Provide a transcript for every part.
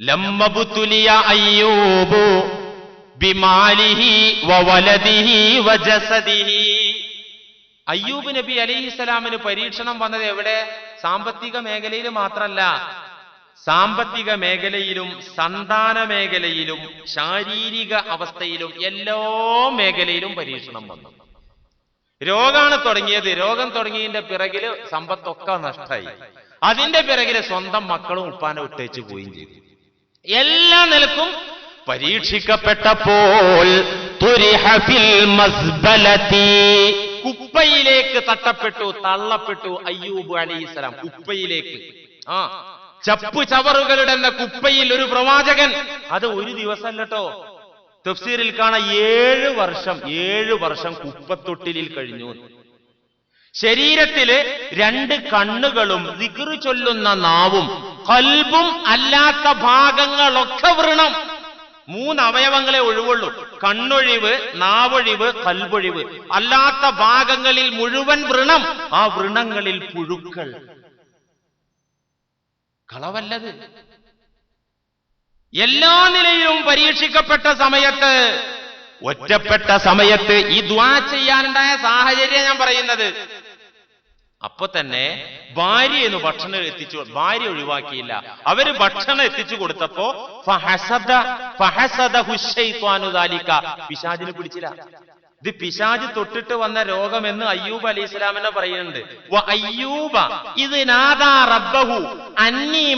ലമ്മബുതുലിയ അയ്യൂബു ബിമാലിഹി വവലദിഹി വജസദിഹി. അയ്യൂബ് നബി അലൈഹിസ്സലാമിന് പരീക്ഷണം വന്നത് എവിടെ? സാമ്പത്തിക മേഖലയിൽ മാത്രമല്ല സാമ്പത്തിക മേഖലയിലും സന്താന മേഖലയിലും ശാരീരിക അവസ്ഥയിലും എല്ലാ മേഖലയിലും പരീക്ഷണം വന്നു. രോഗാണ് തുടങ്ങിയത്. രോഗം തുടങ്ങിയതിന്റെ പിറകിൽ സമ്പത്തൊക്കെ നഷ്ടമായി അതിന്റെ പിറകിൽ സ്വന്തം മക്കളും ഉപ്പാനെ വിട്ടേച്ച് പോവുകയും ചെയ്തു. എല്ലാ നിലക്കും പരീക്ഷിക്കപ്പെട്ടപ്പോൾ കുപ്പയിലേക്ക് തട്ടപ്പെട്ടു തള്ളപ്പെട്ടു അയ്യൂബ് അലൈഹിസ്സലാം കുപ്പയിലേക്ക്. ആ. ചപ്പു ചവറുകളുടെ എന്ന കുപ്പയിൽ ഒരു പ്രവാചകൻ. അത് ഒരു ദിവസം കേട്ടോ തഫ്സീറിൽ കാണാൻ ഏഴ് വർഷം ഏഴ് വർഷം കുപ്പത്തൊട്ടിലിൽ കഴിഞ്ഞു. ശരീരത്തിൽ രണ്ട് കണ്ണുകളും ദിക്റ് ചൊല്ലുന്ന നാവും കൽബും അല്ലാത്ത ഭാഗങ്ങളൊക്കെ വൃണം മൂന്ന് അവയവങ്ങളെ ഒഴിവുള്ളൂ. കണ്ണൊഴിവ് നാവൊഴിവ് കൽബൊഴിവ്. അല്ലാത്ത ഭാഗങ്ങളിൽ മുഴുവൻ വൃണം ആ വൃണങ്ങളിൽ പുഴുക്കൾ. കളവല്ലത്. എല്ലാ നിലയിലും പരീക്ഷിക്കപ്പെട്ട സമയത്ത് ഒറ്റപ്പെട്ട സമയത്ത് ഈ ദ്വാ ചെയ്യാനുണ്ടായ സാഹചര്യം ഞാൻ പറയുന്നത്. അപ്പൊ തന്നെ ഭാര്യയെന്ന് ഭക്ഷണം എത്തിച്ചു ഭാര്യ ഒഴിവാക്കിയില്ല. അവർ ഭക്ഷണം എത്തിച്ചു കൊടുത്തപ്പോ പിശാജിന് പിടിച്ചില്ല. ഇത് പിശാജ് തൊട്ടിട്ട് വന്ന രോഗമെന്ന് അയ്യൂബ് അലി ഇസ്ലാമിനെ പറയുന്നുണ്ട്. അയ്യൂബ നാദാ റബ്ബഹു അന്നി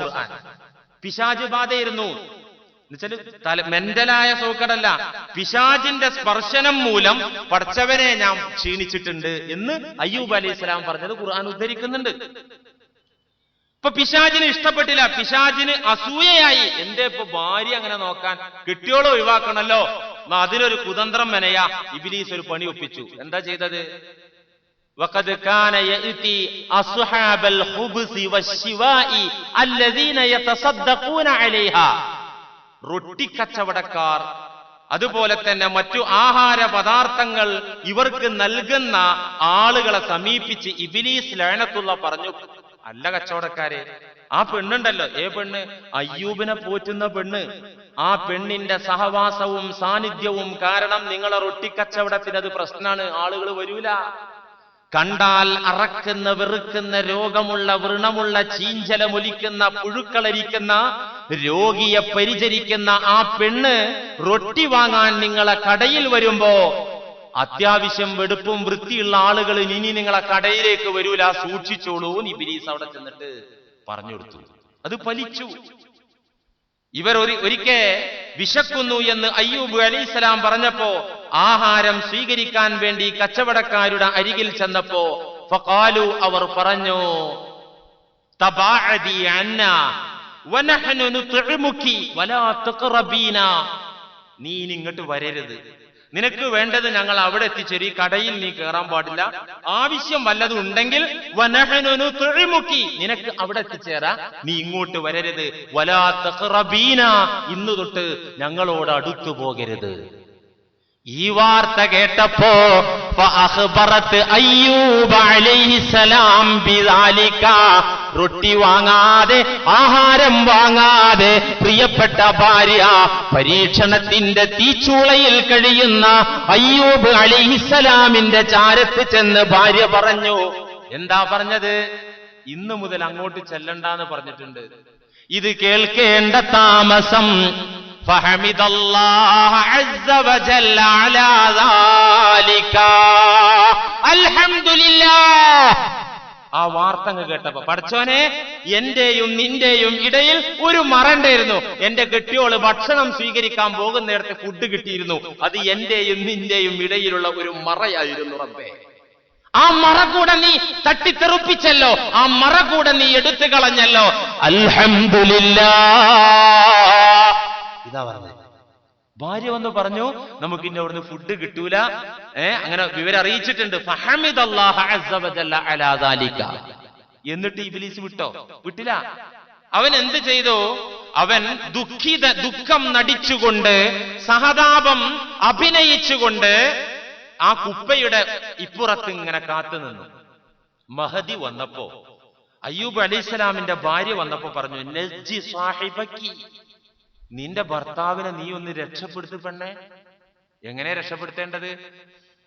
ഖുർആൻ. പിശാജ് ബാധയിരുന്നു എന്നുവെച്ചാല് തല മെന്റലായ സൂക്കടല്ല പിശാജിന്റെ സ്പർശനം മൂലം പഠിച്ചവനെ ഞാൻ ക്ഷീണിച്ചിട്ടുണ്ട് എന്ന് അയ്യൂബ് അലൈഹി സ്വലാം പറഞ്ഞത് ഖുർആൻ ഉദ്ധരിക്കുന്നുണ്ട് ഇപ്പൊ പിശാജിന് ഇഷ്ടപ്പെട്ടില്ല പിശാജിന് അസൂയയായി എന്റെ ഇപ്പൊ ഭാര്യ അങ്ങനെ നോക്കാൻ കിട്ടിയോളം ഒഴിവാക്കണല്ലോ എന്നാ അതിനൊരു കുതന്ത്രം മെനയാ ഇബിലീസ് ഒരു പണി ഒപ്പിച്ചു എന്താ ചെയ്തത് وقد كان يأتي أصحاب الخبز والشواء الذين يتصدقون عليها റൊട്ടി കച്ചവടക്കാർ അതുപോലെ തന്നെ മറ്റു ആഹാര പദാർത്ഥങ്ങൾ ഇവർക്ക് നൽകുന്ന ആളുകളെ സമീപിച്ച് ഇബിലീസ് ലേണത്തുള്ള പറഞ്ഞു അല്ല കച്ചവടക്കാരെ ആ പെണ്ണുണ്ടല്ലോ ഏ പെണ്ണ്? അയ്യൂബിനെ പോറ്റുന്ന പെണ്ണ്. ആ പെണ്ണിന്റെ സഹവാസവും സാന്നിധ്യവും കാരണം നിങ്ങളെ റൊട്ടിക്കച്ചവടത്തിന് അത് പ്രശ്നമാണ് ആളുകൾ വരൂല. കണ്ടാൽ അറക്കുന്ന വെറുക്കുന്ന രോഗമുള്ള വൃണമുള്ള ചീഞ്ചലമൊലിക്കുന്ന പുഴുക്കളരിക്കുന്ന രോഗിയെ പരിചരിക്കുന്ന ആ പെണ്ണ് റൊട്ടി വാങ്ങാൻ നിങ്ങളെ കടയിൽ വരുമ്പോ അത്യാവശ്യം വെടുപ്പും വൃത്തിയുള്ള ആളുകൾ ഇനി നിങ്ങളെ കടയിലേക്ക് വരൂല സൂക്ഷിച്ചോളൂ നിബിരീസ് അവിടെ ചെന്നിട്ട് പറഞ്ഞു കൊടുത്തു അത് ഫലിച്ചു. ഇവർ ഒരു ഒരിക്കൽ വിശക്കുന്നു എന്ന് അയ്യൂബ് അലൈഹിസ്സലാം പറഞ്ഞപ്പോ ആഹാരം സ്വീകരിക്കാൻ വേണ്ടി കച്ചവടക്കാരുടെ അരികിൽ ചെന്നപ്പോ ഫഖാലു അവർ പറഞ്ഞു നീ ഇങ്ങോട്ട് വരരുത്. നിനക്ക് വേണ്ടത് ഞങ്ങൾ അവിടെ എത്തിച്ചേരി കടയിൽ നീ കയറാൻ പാടില്ല. ആവശ്യം വല്ലതും ഉണ്ടെങ്കിൽ വനഹ്നു നിനക്ക് അവിടെ എത്തിച്ചേരാ. നീ ഇങ്ങോട്ട് വരരുത്. വലാ ഇന്ന് തൊട്ട് ഞങ്ങളോട് അടുത്തു പോകരുത്. ഈ വാർത്ത കേട്ടപ്പോ അയ്യൂബ് അലൈഹിസ്സലാം ബിദാലിക റൊട്ടി വാങ്ങാതെ ആഹാരം വാങ്ങാതെ പ്രിയപ്പെട്ട ഭാര്യ പരീക്ഷണത്തിന്റെ തീച്ചൂളയിൽ കഴിയുന്ന അയ്യൂബ് അലൈഹിസ്സലാമിന്റെ ചാരത്ത് ചെന്ന് ഭാര്യ പറഞ്ഞു എന്താ പറഞ്ഞത് ഇന്നു മുതൽ അങ്ങോട്ട് ചെല്ലണ്ടെന്ന് പറഞ്ഞിട്ടുണ്ട് ഇത് കേൾക്കേണ്ട താമസം فحمد الله عز وجل على ذلك الحمد لله ആ വാർത്ത അങ്ങ് കേട്ടപ്പോ പഠിച്ചോനെ എന്റെയും നിന്റെയും ഇടയിൽ ഒരു മറണ്ടായിരുന്നു. എന്റെ കെട്ടിയോൾ ഭക്ഷണം സ്വീകരിക്കാൻ പോകുന്നിടത്ത് ഫുഡ് കിട്ടിയിരുന്നു. അത് എന്റെയും നിന്റെയും ഇടയിലുള്ള ഒരു മറയായിരുന്നു റബ്ബേ. ആ മറ കൂടെ നീ തട്ടിത്തെറുപ്പിച്ചല്ലോ. ആ മറ കൂടെ നീ എടുത്തു കളഞ്ഞല്ലോ അൽഹംദുലില്ലാ ഇതാ പറഞ്ഞത്. ഭാര്യ വന്ന് പറഞ്ഞു നമുക്ക് ഇന്ന അവിടുന്ന് ഫുഡ് കിട്ടൂല. ഏർ അങ്ങനെ വിവരം അറിയിച്ചിട്ടുണ്ട്. എന്നിട്ട് ഇബ്ലീസ് വിട്ടോ? വിട്ടില്ല. അവൻ എന്ത് ചെയ്തു? അവൻ ദുഃഖിത ദുഃഖം നടിച്ചുകൊണ്ട് സഹതാപം അഭിനയിച്ചുകൊണ്ട് ആ കുപ്പയുടെ ഇപ്പുറത്ത് ഇങ്ങനെ കാത്തു നിന്നു. മഹദി വന്നപ്പോ അയ്യൂബ് അലൈഹിസ്സലാമിന്റെ ഭാര്യ വന്നപ്പോ പറഞ്ഞു നജ്ജി സാഹിബക്കി. നിന്റെ ഭർത്താവിനെ നീ ഒന്ന് രക്ഷപ്പെടുത്തു പെണ്ണേ എങ്ങനെ രക്ഷപ്പെടുത്തേണ്ടത്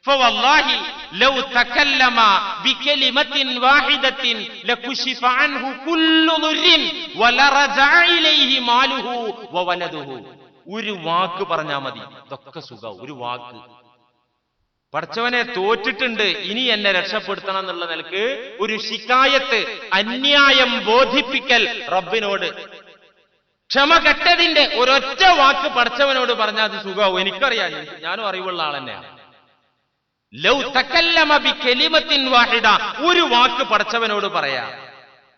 فوالله لو تكلم بكلمة واحدة لكشف عنه كل ضر ولرجع إليه ماله وولده ഒരു വാക്ക് പറഞ്ഞാ മതി ഇതൊക്കെ സുഖ ഒരു വാക്ക് പഠിച്ചവനെ തോറ്റിട്ടുണ്ട് ഇനി എന്നെ രക്ഷപ്പെടുത്തണം എന്നുള്ള നിലക്ക് ഒരു ശിക്കായത്ത് അന്യായം ബോധിപ്പിക്കൽ റബ്ബിനോട് ക്ഷമ കെട്ടതിന്റെ ഒരൊറ്റ വാക്ക് പഠിച്ചവനോട് പറഞ്ഞാൽ അത് സുഖമാവും. എനിക്കറിയാം. ഞാനും അറിവുള്ള ആൾ തന്നെയാണ്. ലൗ തക്കല്ലമബി വാഹിദ. ഒരു വാക്ക് പഠിച്ചവനോട് പറയാ.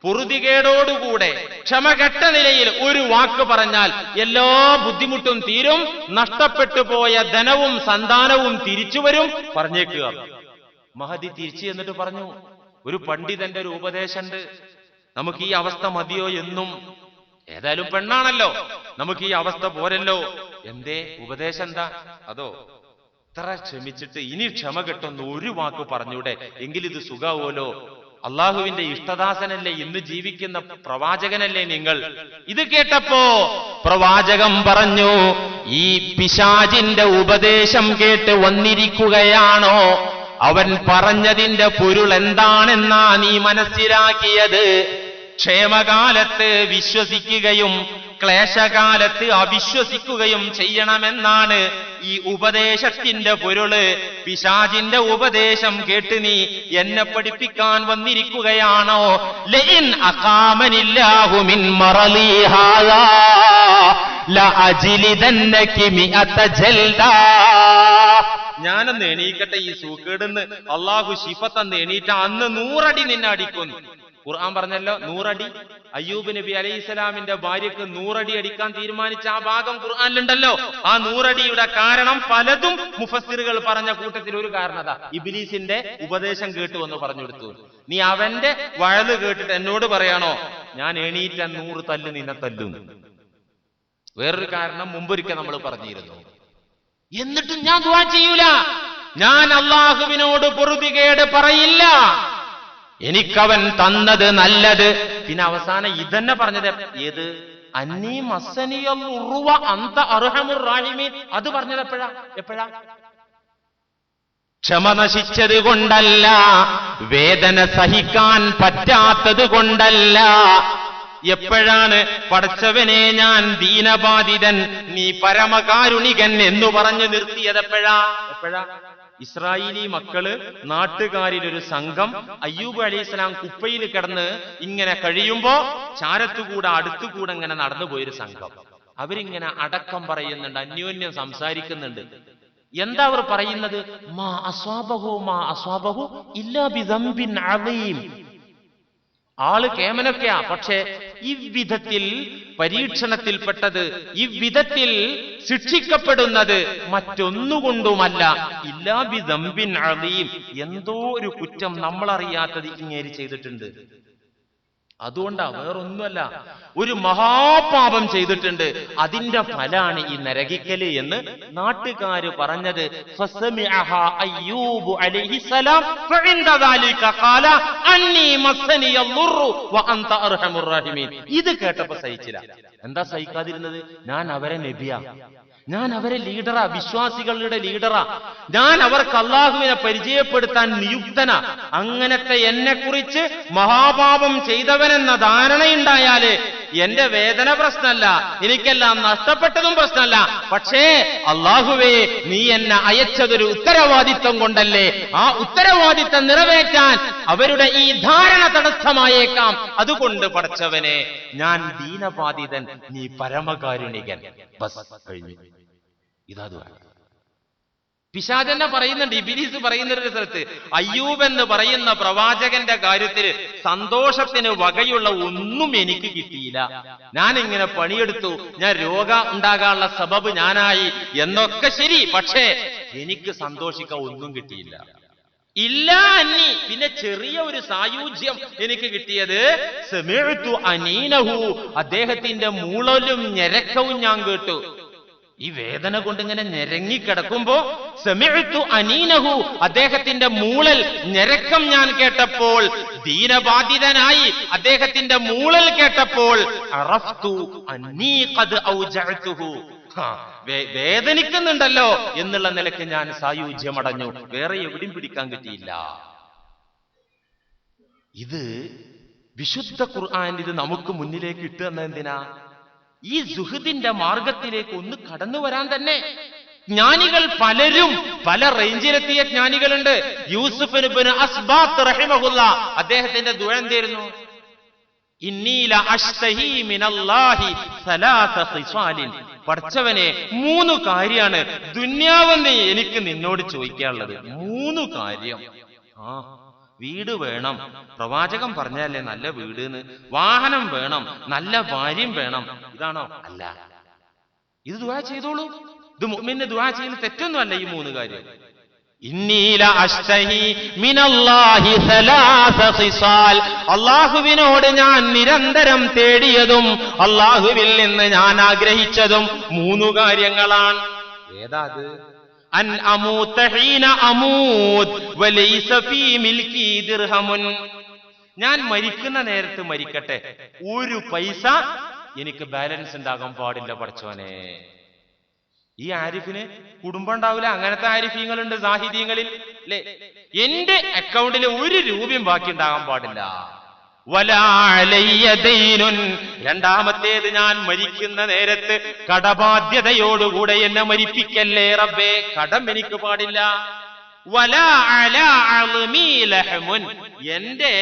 പൊറുതികേടോടുകൂടെ ക്ഷമ കെട്ട നിലയിൽ ഒരു വാക്ക് പറഞ്ഞാൽ എല്ലാ ബുദ്ധിമുട്ടും തീരും നഷ്ടപ്പെട്ടു പോയ ധനവും സന്താനവും തിരിച്ചു വരും. പറഞ്ഞേക്കുക. മഹതി തിരിച്ചു എന്നിട്ട് പറഞ്ഞു ഒരു പണ്ഡിതന്റെ ഒരു ഉപദേശമുണ്ട് നമുക്ക് ഈ അവസ്ഥ മതിയോ എന്നും ഏതായാലും പെണ്ണാണല്ലോ. നമുക്ക് ഈ അവസ്ഥ പോരല്ലോ. എന്തേ? ഉപദേശം എന്താ? അതോ ഇത്ര ക്ഷമിച്ചിട്ട് ഇനി ക്ഷമ കിട്ടുന്ന ഒരു വാക്ക് പറഞ്ഞൂടെ? എങ്കിലിത് സുഖാവോലോ? അള്ളാഹുവിന്റെ ഇഷ്ടദാസനല്ലേ ഇന്ന് ജീവിക്കുന്ന പ്രവാചകനല്ലേ നിങ്ങൾ? ഇത് കേട്ടപ്പോ പ്രവാചകം പറഞ്ഞു ഈ പിശാജിന്റെ ഉപദേശം കേട്ട് വന്നിരിക്കുകയാണോ? അവൻ പറഞ്ഞതിന്റെ പൊരുൾ എന്താണെന്നാ നീ മനസ്സിലാക്കിയത്? ക്ഷേമകാലത്ത് വിശ്വസിക്കുകയും ക്ലേശകാലത്ത് അവിശ്വസിക്കുകയും ചെയ്യണമെന്നാണ് ഈ ഉപദേശത്തിന്റെ പൊരുൾ. പിശാജിന്റെ ഉപദേശം കേട്ട് നീ എന്നെ പഠിപ്പിക്കാൻ വന്നിരിക്കുകയാണോ? ലൈൻ അഖാമനില്ലാഹു മിൻ മറലി ഹാദാ. ലഅജിലിദന്നകി മിഅത ജൽദാ. ഞാനൊന്ന് എണീക്കട്ടെ ഈ സൂക്കേടുന്ന് അള്ളാഹു ശിഫത്തന്ന് എണീറ്റ അന്ന് നൂറടി നിന്നെ അടിക്കുന്നു. ഖുർആൻ പറഞ്ഞല്ലോ നൂറടി. അയ്യൂബ് നബി അലൈഹി സ്വലാമിന്റെ ഭാര്യക്ക് നൂറടി അടിക്കാൻ തീരുമാനിച്ച ആ ഭാഗം ഖുർആനിലുണ്ടല്ലോ. ആ നൂറടിയുടെ കാരണം പലതും മുഫസ്സിറുകൾ പറഞ്ഞ കൂട്ടത്തിൽ ഒരു കാരണത. ഇബിലീസിന്റെ ഉപദേശം കേട്ടു എന്ന് പറഞ്ഞു നീ അവന്റെ വഴൽ കേട്ടിട്ട് എന്നോട് പറയാണോ? ഞാൻ എണീറ്റ നൂറ് തല്ല് നിന്നെ തല്ലും. വേറൊരു കാരണം മുമ്പൊരിക്കൽ നമ്മൾ പറഞ്ഞിരുന്നു. എന്നിട്ടും ഞാൻ ദുവാ ചെയ്യൂല. ഞാൻ അള്ളാഹുവിനോട് പൊറുതികേട് പറയില്ല. എനിക്കവൻ തന്നത് നല്ലത്. പിന്നെ അവസാനം ഇതന്നെ പറഞ്ഞത് ഏത്? അന്ത അത് പറഞ്ഞത് എപ്പോഴാ? എപ്പോഴാ? ക്ഷമ നശിച്ചത് കൊണ്ടല്ല വേദന സഹിക്കാൻ പറ്റാത്തത് കൊണ്ടല്ല. എപ്പോഴാണ്? പടച്ചവനെ ഞാൻ ദീനബാധിതൻ നീ പരമകാരുണികൻ എന്ന് പറഞ്ഞു നിർത്തിയത് എപ്പോഴാ? എപ്പോഴാ? ഇസ്രായേലി മക്കൾ നാട്ടുകാരിൽ ഒരു സംഘം അയ്യൂബ് അലൈഹിസ്ലാം കുപ്പയിൽ കിടന്ന് ഇങ്ങനെ കഴിയുമ്പോ ചാരത്തുകൂടെ അടുത്തുകൂടെ ഇങ്ങനെ നടന്നു പോയൊരു സംഘം. അവരിങ്ങനെ അടക്കം പറയുന്നുണ്ട് അന്യോന്യം സംസാരിക്കുന്നുണ്ട്. എന്താ അവർ പറയുന്നത്? മാ അസ്വാബഹു മാ അസ്വാബഹു ഇല്ലാ ബിദംബിൻ അളീം ആൾ കേമനൊക്കെയാ. പക്ഷെ പരീക്ഷണത്തിൽ പരീക്ഷണത്തിൽപ്പെട്ടത് ഇവിധത്തിൽ ശിക്ഷിക്കപ്പെടുന്നത് മറ്റൊന്നുകൊണ്ടുമല്ല. ഇല്ലാ ദമ്പിൻ അളീം എന്തോ ഒരു കുറ്റം നമ്മളറിയാത്തത് ഇങ്ങേരി ചെയ്തിട്ടുണ്ട്. അതുകൊണ്ടാ വേറൊന്നുമല്ല ഒരു മഹാപാപം ചെയ്തിട്ടുണ്ട്. അതിന്റെ ഫലാണ് ഈ നരകിക്കൽ എന്ന് നാട്ടുകാര് പറഞ്ഞത് ഇത് കേട്ടപ്പോ സഹിച്ചില്ല. എന്താ സഹിക്കാതിരുന്നത്? ഞാൻ അവരെ നബിയാ. ഞാൻ അവരെ ലീഡറാ വിശ്വാസികളുടെ ലീഡറാ. ഞാൻ അവർക്ക് അള്ളാഹുവിനെ പരിചയപ്പെടുത്താൻ നിയുക്തന. അങ്ങനത്തെ എന്നെ കുറിച്ച് മഹാപാപം ചെയ്തവനെന്ന ധാരണയുണ്ടായാൽ എന്റെ വേദന പ്രശ്നമല്ല. എനിക്കെല്ലാം നഷ്ടപ്പെട്ടതും പ്രശ്നമല്ല. പക്ഷേ അള്ളാഹുവേ നീ എന്നെ അയച്ചതൊരു ഉത്തരവാദിത്വം കൊണ്ടല്ലേ? ആ ഉത്തരവാദിത്വം നിറവേറ്റാൻ അവരുടെ ഈ ധാരണ തടസ്സമായേക്കാം. അതുകൊണ്ട് പഠിച്ചവനെ ഞാൻ ദീനബാധിതൻ നീ പരമകാരുണികൻ. ബസ് കഴിഞ്ഞു. ഇതാ. പിശാചന്നെ പറയുന്നുണ്ട് ഇബിലീസ് പറയുന്ന ഒരു സ്ഥലത്ത് അയ്യൂബ് എന്ന് പറയുന്ന പ്രവാചകന്റെ കാര്യത്തിൽ സന്തോഷത്തിന് വകയുള്ള ഒന്നും എനിക്ക് കിട്ടിയില്ല. ഞാൻ ഇങ്ങനെ പണിയെടുത്തു ഞാൻ രോഗ ഉണ്ടാകാനുള്ള സബബ് ഞാനായി എന്നൊക്കെ ശരി പക്ഷേ എനിക്ക് സന്തോഷിക്കാൻ ഒന്നും കിട്ടിയില്ല. ഇല്ല അന്നി പിന്നെ ചെറിയ ഒരു സായുജ്യം എനിക്ക് കിട്ടിയത് സമിഅ്തു അനീനഹു അദ്ദേഹത്തിന്റെ മൂളലും ഞരക്കവും ഞാൻ കേട്ടു. ഈ വേദന കൊണ്ട് ഇങ്ങനെ ഞെരങ്ങിക്കിടക്കുമ്പോ സെമിഴ്ത്തു അനീനഹു അദ്ദേഹത്തിന്റെ മൂളൽ ഞെരക്കം ഞാൻ കേട്ടപ്പോൾ ദീനബാധിതനായി അദ്ദേഹത്തിന്റെ മൂളൽ കേട്ടപ്പോൾ വേദനിക്കുന്നുണ്ടല്ലോ എന്നുള്ള നിലയ്ക്ക് ഞാൻ സായുജ്യമടഞ്ഞു. വേറെ എവിടെയും പിടിക്കാൻ കിട്ടിയില്ല ഇത് വിശുദ്ധ ഖുർആൻ ഇത് നമുക്ക് മുന്നിലേക്ക് ഇട്ടുതന്ന എന്തിനാ? ഈ സുഹൃത്തിന്റെ മാർഗത്തിലേക്ക് ഒന്ന് കടന്നു വരാൻ തന്നെ. ജ്ഞാനികൾ പലരും പല റേഞ്ചിലെത്തിയ ജ്ഞാനികളുണ്ട്. യൂസുഫ് അസ്ബാത്ത് അദ്ദേഹത്തിന്റെ ദുഴ എന്തായിരുന്നു ഇന്നീല അഷ്തഹി മിനല്ലാഹി സലാസ ഖിസാലിൻ പഠിച്ചവനെ മൂന്ന് കാര്യമാണ് ദുന്യാവെന്ന് എനിക്ക് നിന്നോട് ചോദിക്കാനുള്ളത്. മൂന്ന് കാര്യം. ആ. വീട് വേണം. പ്രവാചകം പറഞ്ഞല്ലേ നല്ല വീട് എന്ന് വാഹനം വേണം. നല്ല ഭാര്യം വേണം. ഇതാണോ? അല്ല. ഇത് ദുവാ ചെയ്തോളൂ. ഇത് മുഅ്മിന് ദുആ ചെയ്യുന്ന തെറ്റൊന്നുമല്ല ഈ മൂന്ന് കാര്യം. അള്ളാഹുവിനോട് ഞാൻ നിരന്തരം തേടിയതും അള്ളാഹുവിൽ നിന്ന് ഞാൻ ആഗ്രഹിച്ചതും മൂന്നു കാര്യങ്ങളാണ്. ഏതാ അത്? അമൂത് ഞാൻ മരിക്കുന്ന നേരത്ത് മരിക്കട്ടെ. ഒരു പൈസ എനിക്ക് ബാലൻസ് ഉണ്ടാകാൻ പാടില്ല പഠിച്ചോനെ ഈ ആരിഫിന് കുടുംബം ഉണ്ടാവില്ല. അങ്ങനത്തെ ആരിഫീങ്ങളുണ്ട് സാഹിത്യങ്ങളിൽ അല്ലെ എന്റെ അക്കൗണ്ടിൽ ഒരു രൂപയും ബാക്കി ഉണ്ടാകാൻ പാടില്ല. രണ്ടാമത്തേത് ഞാൻ മരിക്കുന്ന നേരത്ത് കടബാധ്യതയോടുകൂടെ എന്നെ മരിപ്പിക്കല്ലേ റബ്ബേ? കടം എനിക്ക് പാടില്ല. എന്റെ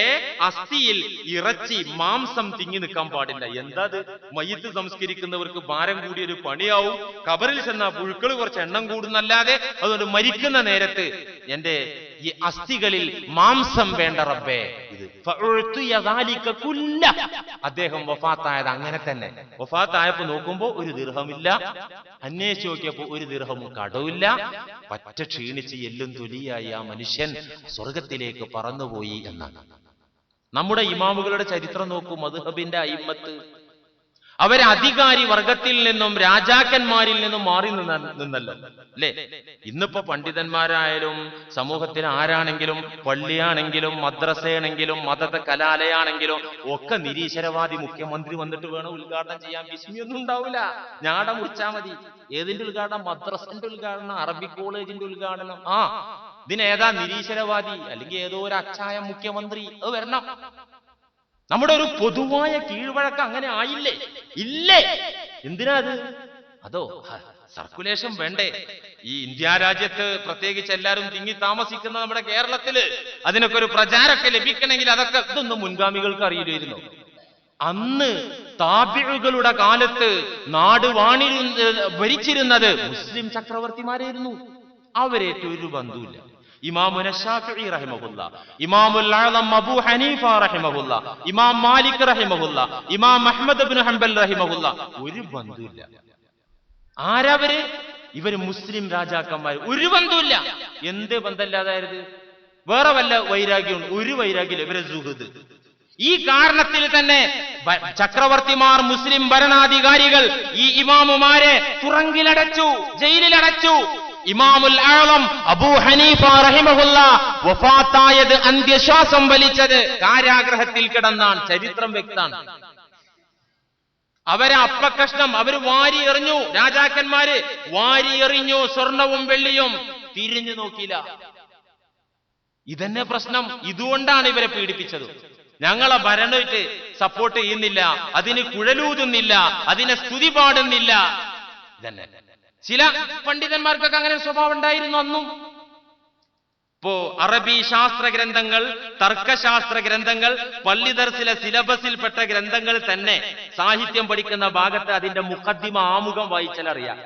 അസ്ഥിയിൽ ഇറച്ചി മാംസം തിങ്ങി നിൽക്കാൻ പാടില്ല. എന്താ മയിത്ത് മയ്യത്ത് സംസ്കരിക്കുന്നവർക്ക് ഭാരം കൂടിയ ഒരു പണിയാവും. കബറിൽ ചെന്ന പുഴുക്കൾ കുറച്ച് എണ്ണം കൂടുന്നല്ലാതെ അതുകൊണ്ട് മരിക്കുന്ന നേരത്ത് എന്റെ ഈ അസ്ഥികളിൽ മാംസം വേണ്ട റബ്ബേ. അദ്ദേഹം വഫാത്തായത് അങ്ങനെ തന്നെ. വഫാത്തായപ്പോ നോക്കുമ്പോ ഒരു ദീർഘമില്ല. അന്വേഷിച്ച് നോക്കിയപ്പോ ഒരു ദീർഘവും കടവില്ല പറ്റ ക്ഷീണിച്ച് എല്ലും തൊലിയായി ആ മനുഷ്യൻ സ്വർഗത്തിലേക്ക് പറന്നുപോയി എന്നാണ്. നമ്മുടെ ഇമാമുകളുടെ ചരിത്രം നോക്കൂ. മധുഹബിന്റെ അയിമത്ത് അവരെ അധികാരി വർഗത്തിൽ നിന്നും രാജാക്കന്മാരിൽ നിന്നും മാറി നിന്ന നിന്നല്ലോ. അല്ലേ? ഇന്നിപ്പോ പണ്ഡിതന്മാരായാലും സമൂഹത്തിൽ ആരാണെങ്കിലും പള്ളിയാണെങ്കിലും മദ്രസയാണെങ്കിലും മതത്തെ കലാലയാണെങ്കിലും ഒക്കെ നിരീശ്വരവാദി മുഖ്യമന്ത്രി വന്നിട്ട് വേണം ഉദ്ഘാടനം ചെയ്യാൻ. വിസ്മിയൊന്നും ഉണ്ടാവില്ല. ഞാട മുറിച്ചാ മതി. ഏതിന്റെ ഉദ്ഘാടനം? മദ്രസന്റെ ഉദ്ഘാടനം അറബി കോളേജിന്റെ ഉദ്ഘാടനം. ആ ഇതിനേതാ നിരീശ്വരവാദി? അല്ലെങ്കിൽ ഏതോ ഒരു അച്ചായ മുഖ്യമന്ത്രി. അത് വരണം. നമ്മുടെ ഒരു പൊതുവായ കീഴ്വഴക്കം അങ്ങനെ ആയില്ലേ? ഇല്ലേ? എന്തിനാ അത്? അതോ സർക്കുലേഷൻ വേണ്ടേ? ഈ ഇന്ത്യ രാജ്യത്ത് പ്രത്യേകിച്ച് എല്ലാവരും തിങ്ങി താമസിക്കുന്ന നമ്മുടെ കേരളത്തിൽ അതിനൊക്കെ ഒരു പ്രചാരമൊക്കെ ലഭിക്കണമെങ്കിൽ അതൊക്കെ ഇതൊന്നും മുൻഗാമികൾക്ക് അറിയില്ലായിരുന്നു. അന്ന് താപിഴുകളുടെ കാലത്ത് നാട് വാണി ഭരിച്ചിരുന്നത് മുസ്ലിം ചക്രവർത്തിമാരായിരുന്നു. അവരേറ്റൊരു ബന്ധുവില്ല ഇമാമുന ഷാഫിഈ റഹിമഹുല്ല ഇമാമുൽ ആലം അബൂ ഹനീഫ റഹിമഹുല്ല ഇമാം മാലിക് റഹിമഹുല്ല ഇമാം അഹ്മദ് ഇബ്നു ഹംബൽ റഹിമഹുല്ല. ഒരു ബന്ധുവില്ല. ആരവര് ഇവർ മുസ്ലിം രാജാക്കന്മാർ ഒരു ബന്ധുല്ല എന്ത് ബന്ധമില്ലാതായത്? വേറെ വല്ല വൈരാഗ്യം ഒരു വൈരാഗ്യം ഇവരെ സുഹൃത് ഈ കാരണത്തിൽ തന്നെ ചക്രവർത്തിമാർ മുസ്ലിം ഭരണാധികാരികൾ ഈ ഇമാമുമാരെ തുറങ്കിലടച്ചു ജയിലിലടച്ചു ഇമാമുൽ ആളം അബൂ ഹനീഫ റഹിമഹുല്ല വഫാത്തായത് അന്ത്യശ്വാസം വലിച്ചത് കാരാഗ്രഹത്തിൽ കിടന്നാണ് ചരിത്രം വ്യക്താണ് അവരെ അപ്പക്കഷ്ണം അവർ വാരി എറിഞ്ഞു. രാജാക്കന്മാര് വാരി എറിഞ്ഞു സ്വർണവും വെള്ളിയും തിരിഞ്ഞു നോക്കിയില്ല. ഇതന്നെ പ്രശ്നം. ഇതുകൊണ്ടാണ് ഇവരെ പീഡിപ്പിച്ചത്. ഞങ്ങളെ ഭരണമായിട്ട് സപ്പോർട്ട് ചെയ്യുന്നില്ല അതിന് കുഴലൂതുന്നില്ല അതിനെ സ്തുതി പാടുന്നില്ല. ഇതന്നെ. ചില പണ്ഡിതന്മാർക്കൊക്കെ അങ്ങനെ സ്വഭാവം ഉണ്ടായിരുന്നു അന്നും. ഇപ്പോ അറബി ശാസ്ത്ര ഗ്രന്ഥങ്ങൾ തർക്കശാസ്ത്ര ഗ്രന്ഥങ്ങൾ പള്ളിദർസിലെ സിലബസിൽപ്പെട്ട ഗ്രന്ഥങ്ങൾ തന്നെ സാഹിത്യം പഠിക്കുന്ന ഭാഗത്ത് അതിന്റെ മുഖദ്ദിമ ആമുഖം വായിച്ചാൽ അറിയാം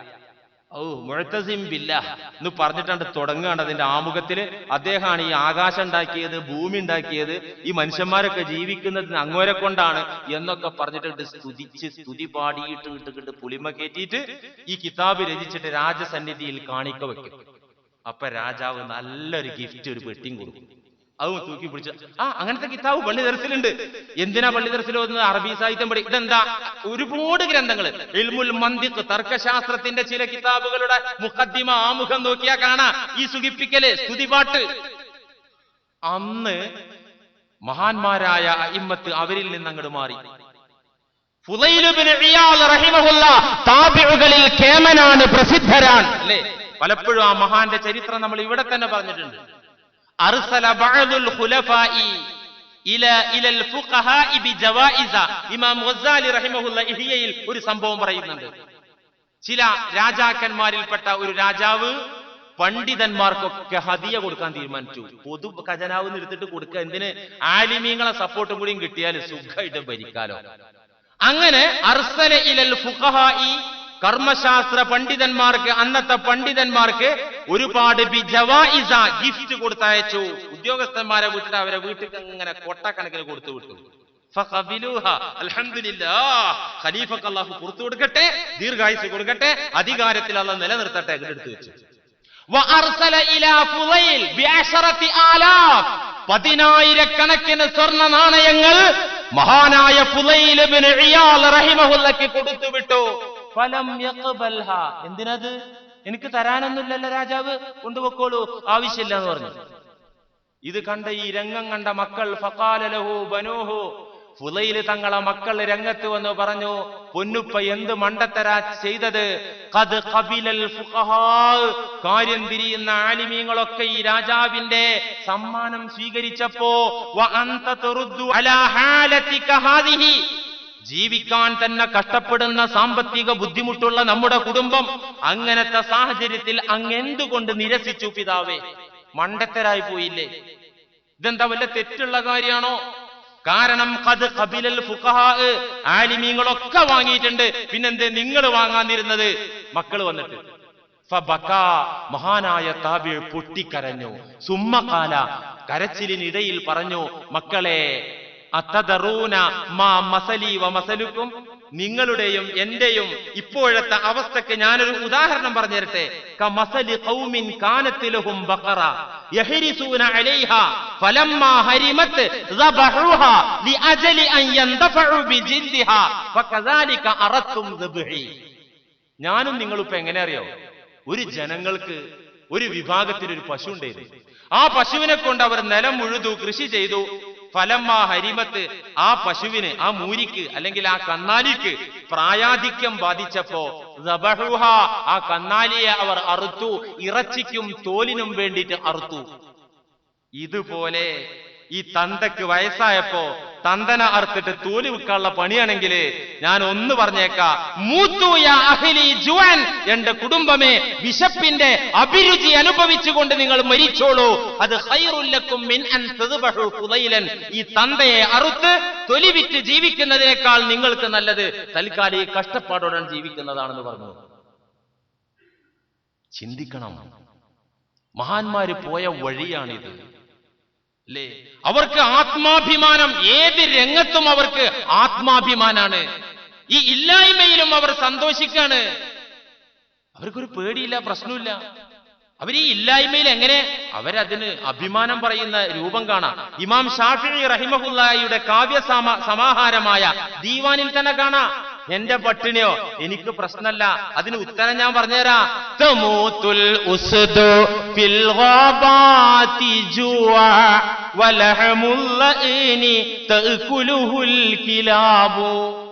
ഓ മുഴത്തസിം ബില്ല എന്ന് പറഞ്ഞിട്ടാണ് തുടങ്ങുകയാണ് അതിന്റെ ആമുഖത്തിൽ അദ്ദേഹമാണ് ഈ ആകാശം ഉണ്ടാക്കിയത് ഭൂമി ഉണ്ടാക്കിയത് ഈ മനുഷ്യന്മാരൊക്കെ ജീവിക്കുന്നതിന് അങ്ങോരെ കൊണ്ടാണ് എന്നൊക്കെ പറഞ്ഞിട്ട് സ്തുതിച്ച് സ്തുതി പാടിയിട്ട് ഇട്ടിട്ട് പുളിമ കയറ്റിയിട്ട് ഈ കിതാബ് രചിച്ചിട്ട് രാജസന്നിധിയിൽ കാണിക്ക വെക്കും. അപ്പൊ രാജാവ് നല്ലൊരു ഗിഫ്റ്റ് ഒരു പെട്ടിയും കൊടുക്കും. അതും തൂക്കി പിടിച്ച. ആ അങ്ങനത്തെ കിതാബ് പള്ളി ദർസിലുണ്ട്. എന്തിനാ പള്ളി ദർസിൽ ഓതുന്നത്? അറബി സാഹിത്യം പഠി ഇതെന്താ? ഒരുപാട് ഗ്രന്ഥങ്ങൾ ഇൽമുൽ മന്ദിഖ് തർക്കശാസ്ത്രത്തിന്റെ ചില കിതാബുകളുടെ മുഖദ്ദിമ ആമുഖം നോക്കിയാ കാണാ. ഈ സുഖിപ്പിക്കൽ സ്തുതിപാട്ട്. അന്ന് മഹാന്മാരായ അയിമ്മത്ത് അവരിൽ നിന്ന് അങ്ങോട്ട് മാറി താബിഉകളിൽ കേമനാണ് പ്രസിദ്ധരാണ്. അല്ലേ? പലപ്പോഴും ആ മഹാന്റെ ചരിത്രം നമ്മൾ ഇവിടെ തന്നെ പറഞ്ഞിട്ടുണ്ട്. ഇമാം ഗസാലി റഹിമഹുല്ല ഒരു സംഭവം പറയുന്നുണ്ട്. ചില രാജാക്കന്മാരിൽപ്പെട്ട ഒരു രാജാവ് പണ്ഡിതന്മാർക്കൊക്കെ ഹതിയ കൊടുക്കാൻ തീരുമാനിച്ചു. പൊതു ഖജനാവ് എടുത്തിട്ട് കൊടുക്കുക. എന്തിന്? ആലിമീങ്ങളെ സപ്പോർട്ടും കൂടിയും കിട്ടിയാൽ സുഖമായിട്ട് ഭരിക്കാലോ. അങ്ങനെ അർസല ഇലൽ കർമ്മശാസ്ത്ര പണ്ഡിതന്മാർക്ക് അന്നത്തെ പണ്ഡിതന്മാർക്ക് ഒരുപാട് ബിജവായിസ ഗിഫ്റ്റ് കൊടുത്തയച്ചു ഉദ്യോഗസ്ഥന്മാരെ വിട്ടിട്ട് അവരെ വീട്ടിൽ ഇങ്ങനെ കൊട്ടക്കണക്കിന് കൊടുത്തു വിട്ടു. ഖലീഫക്ക് പുറത്തു കൊടുക്കട്ടെ ദീർഘായുസ് കൊടുക്കട്ടെ അധികാരത്തിൽ അല്ല നിലനിർത്തട്ടെ എടുത്തു വെച്ചു. പതിനായിരക്കണക്കിന് സ്വർണ നാണയങ്ങൾ മഹാനായ ഫുലൈൽ ഇബ്നു ഫലം യഖ്ബൽഹ. എന്തിനത്? എനിക്ക് തരാനൊന്നുമില്ലല്ലോ രാജാവ്. കൊണ്ടുപോക്കോളൂ ആവശ്യമില്ല എന്ന് പറഞ്ഞു. ഇത് കണ്ട ഈ രംഗം കണ്ട മക്കൾ ഫക്കാലലഹു ബനൂഹു ഫുലയിൽ തങ്ങളെ മക്കൾ രംഗത്ത് വന്ന് പറഞ്ഞു പൊന്നുപ്പ എന്ത് മണ്ടത്തരാ ചെയ്തത്? ഖബിലൽ ഫുഖഹാ. കാര്യം തിരിയുന്ന ആലിമീങ്ങളൊക്കെ ഈ രാജാവിന്റെ സമ്മാനം സ്വീകരിച്ചപ്പോ ജീവിക്കാൻ തന്നെ കഷ്ടപ്പെടുന്ന സാമ്പത്തിക ബുദ്ധിമുട്ടുള്ള നമ്മുടെ കുടുംബം അങ്ങനത്തെ സാഹചര്യത്തിൽ അങ്ങെന്തുകൊണ്ട് നിരസിച്ചു പിതാവേ? മണ്ടത്തരായി പോയില്ലേ? ഇതെന്താ വല്ല തെറ്റുള്ള കാര്യമാണോ? കാരണം കത് കബിലൽ ആലിമീങ്ങളൊക്കെ വാങ്ങിയിട്ടുണ്ട്. പിന്നെന്തേ നിങ്ങൾ വാങ്ങാനിരുന്നത്? മക്കൾ വന്നിട്ട്. മഹാനായ താബിൾ പൊട്ടിക്കരഞ്ഞു. സുമ്മകാല കരച്ചിലിനിടയിൽ പറഞ്ഞു മക്കളെ അത്തദറൂന മാ മസലി വ മസലുക്കും. നിങ്ങളുടെയും എന്റെയും ഇപ്പോഴത്തെ അവസ്ഥക്ക് ഞാനൊരു ഉദാഹരണം പറഞ്ഞു തരട്ടെ കമസലി ഖൗമിൻ കാനത്തിലഹും ബഖറ. യഹരിസൂന അലൈഹ ഫലമ്മാ ഹരിമത് ദബഹുഹ ലിഅജലി അൻ യന്തഫഉ ബിജിൽദിഹ ഫകദാലിക അറത്തും ദബ്ഹി. ഞാനും നിങ്ങളിപ്പോ എങ്ങനെ അറിയോ ഒരു ജനങ്ങൾക്ക് ഒരു വിഭാഗത്തിൽ ഒരു പശു ഉണ്ടായിരുന്നു ആ പശുവിനെ കൊണ്ട് അവർ നിലം മുഴുതു കൃഷി ചെയ്തു. ഫലമ്മ ഹരിമത്ത് ആ പശുവിന് ആ മൂരിക്ക് അല്ലെങ്കിൽ ആ കന്നാലിക്ക് പ്രായാധിക്യം ബാധിച്ചപ്പോ ആ കന്നാലിയെ അവർ അറുത്തു ഇറച്ചിക്കും തോലിനും വേണ്ടിയിട്ട് അറുത്തു. ഇതുപോലെ ഈ തന്തക്ക് വയസ്സായപ്പോ തന്തന അറുത്തിട്ട് തോൽ വിൽക്കാനുള്ള പണിയാണെങ്കിൽ ഞാൻ ഒന്ന് പറഞ്ഞേക്കാ മൂത്തൂയ അഹ്ലി എന്റെ കുടുംബമേ വിശപ്പിന്റെ അഭിരുചി അനുഭവിച്ചുകൊണ്ട് നിങ്ങൾ മരിച്ചോളൂ. അത് ഹൈറുല്ലക്കും മിൻ അൻ ഈ തന്തയെ അറുത്ത് തൊലി വിറ്റ് ജീവിക്കുന്നതിനേക്കാൾ നിങ്ങൾക്ക് നല്ലത് തൽക്കാലിക കഷ്ടപ്പാടോടെ ജീവിക്കുന്നതാണെന്ന് പറഞ്ഞു. ചിന്തിക്കണം. മഹാന്മാര് പോയ വഴിയാണിത്. അല്ലേ അവർക്ക് ആത്മാഭിമാനം ഏത് രംഗത്തും അവർക്ക് ആത്മാഭിമാനാണ്. ഈ ഇല്ലായ്മയിലും അവർ സന്തോഷിക്കാണ്. അവർക്കൊരു പേടിയില്ല പ്രശ്നമില്ല അവർ ഈ ഇല്ലായ്മയിൽ എങ്ങനെ അവരതിന് അഭിമാനം പറയുന്ന രൂപം കാണാം. ഇമാം ഷാഫി റഹിമഹുല്ലായിയുടെ കാവ്യ സമ- സമാഹാരമായ ദീവാനിൽ തന്നെ കാണാം. എന്റെ പട്ടിണിയോ? എനിക്ക് പ്രശ്നമല്ല. അതിന് ഉത്തരം ഞാൻ പറഞ്ഞുതരാം.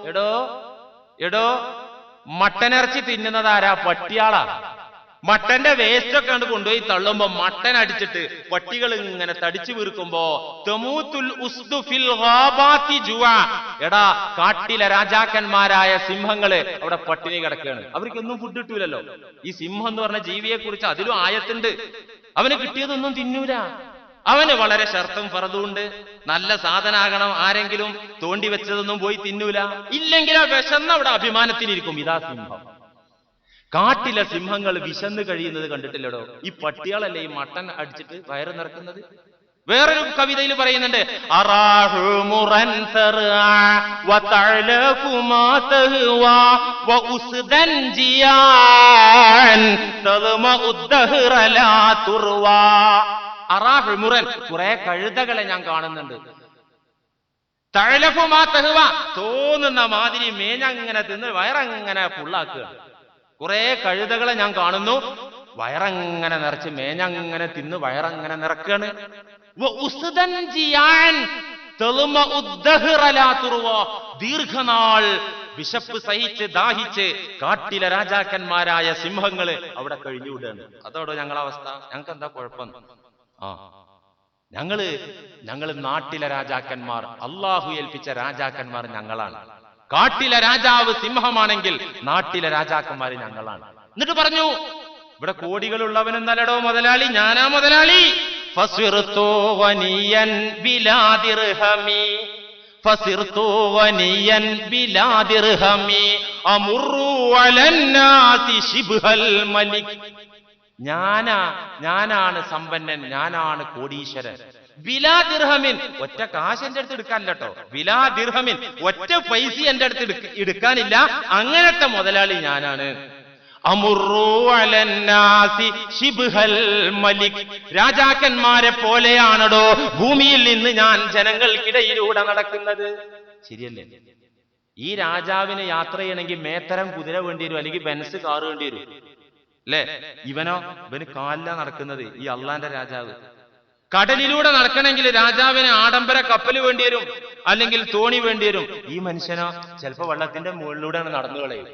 എടോ എടോ മട്ടനിറച്ചി തിന്നുന്നത് ആരാ? പട്ടിയാളാ. മട്ടന്റെ വേസ്റ്റ് ഒക്കെ കണ്ട് കൊണ്ടുപോയി തള്ളുമ്പോ മട്ടൻ അടിച്ചിട്ട് പട്ടികൾ ഇങ്ങനെ തടിച്ചു വീർക്കുമ്പോ എടാ കാട്ടിലെ രാജാക്കന്മാരായ സിംഹങ്ങൾ അവിടെ പട്ടിണി കിടക്കുകയാണ്. അവർക്കൊന്നും ഫുഡ് കിട്ടൂലല്ലോ. ഈ സിംഹം എന്ന് പറഞ്ഞ ജീവിയെ കുറിച്ച് അതിലും ആയത്തുണ്ട്. അവന് കിട്ടിയതൊന്നും തിന്നൂല. അവന് വളരെ ഷർത്തും ഫറതുണ്ട് നല്ല സാധനാകണം ആരെങ്കിലും തോണ്ടി വെച്ചതൊന്നും പോയി തിന്നൂല. ഇല്ലെങ്കിൽ ആ വിശന്ന് അവിടെ അഭിമാനത്തിനിരിക്കും. ഇതാ സിംഹം. കാട്ടിലെ സിംഹങ്ങൾ വിശന്ന് കഴിയുന്നത് കണ്ടിട്ടില്ലടോ. ഈ പട്ടികളല്ലേ ഈ മട്ടൻ അടിച്ചിട്ട് വയറ് നിറക്കുന്നത്? വേറൊരു കവിതയിൽ പറയുന്നുണ്ട് അറാഹുമുറൻ കുറെ കഴുതകളെ ഞാൻ കാണുന്നുണ്ട്. തഴലഫുമാ തഹുവ തോന്നുന്ന മാതിരി മേഞ്ഞങ്ങനെ തിന്ന് വയറങ്ങനെ പുള്ളാക്കുക കുറെ കഴുതകളെ ഞാൻ കാണുന്നു. വയറങ്ങനെ നിറച്ച് മേഞ്ഞങ്ങനെ തിന്ന് വയറങ്ങനെ നിറക്കാണ്. ദീർഘനാൾ വിശപ്പ് സഹിച്ച് ദാഹിച്ച് കാട്ടിലെ രാജാക്കന്മാരായ സിംഹങ്ങൾ അവിടെ കഴിഞ്ഞുവിടുകയാണ് അതോടോ ഞങ്ങളുടെ അവസ്ഥ? ഞങ്ങൾക്ക് എന്താ കുഴപ്പം? ആ. ഞങ്ങൾ ഞങ്ങൾ നാട്ടിലെ രാജാക്കന്മാർ അള്ളാഹു ഏൽപ്പിച്ച രാജാക്കന്മാർ ഞങ്ങളാണ്. കാട്ടിലെ രാജാവ് സിംഹമാണെങ്കിൽ നാട്ടിലെ രാജാക്കന്മാർ ഞങ്ങളാണ്. എന്നിട്ട് പറഞ്ഞു ഇവിടെ കോടികളുള്ളവനെന്നല്ലടോ മുതലാളി ഞാനാ മുതലാളി. ഞാനാ ഞാനാണ് സമ്പന്നൻ ഞാനാണ് കോടീശ്വരൻ. ബിലാ ദിർഹമിൻ. ഒറ്റ കാശ് എന്റെ അടുത്ത് എടുക്കാനില്ല കേട്ടോ ബിലാ ദിർഹമിൻ. ഒറ്റ പൈസ എന്റെ അടുത്ത് എടുക്കാനില്ല. അങ്ങനത്തെ മുതലാളി ഞാനാണ്. മലിക്. രാജാക്കന്മാരെ പോലെയാണടോ ഭൂമിയിൽ നിന്ന് ഞാൻ ജനങ്ങൾക്കിടയിലൂടെ നടക്കുന്നത്. ശരിയല്ലേ? ഈ രാജാവിന് യാത്ര ചെയ്യണമെങ്കിൽ മേത്തരം കുതിര വേണ്ടി വരും അല്ലെങ്കിൽ ബെൻസ് കാറ് വേണ്ടി വരും. അല്ലേ ഇവനോ? ഇവന് കാലില നടക്കുന്നത് ഈ അള്ളാന്റെ രാജാവ്. കടലിലൂടെ നടക്കണമെങ്കിൽ രാജാവിന് ആഡംബര കപ്പൽ വേണ്ടി വരും അല്ലെങ്കിൽ തോണി വേണ്ടി വരും. ഈ മനുഷ്യനോ ചിലപ്പോ വെള്ളത്തിന്റെ മുകളിലൂടെയാണ് നടന്നു കളയും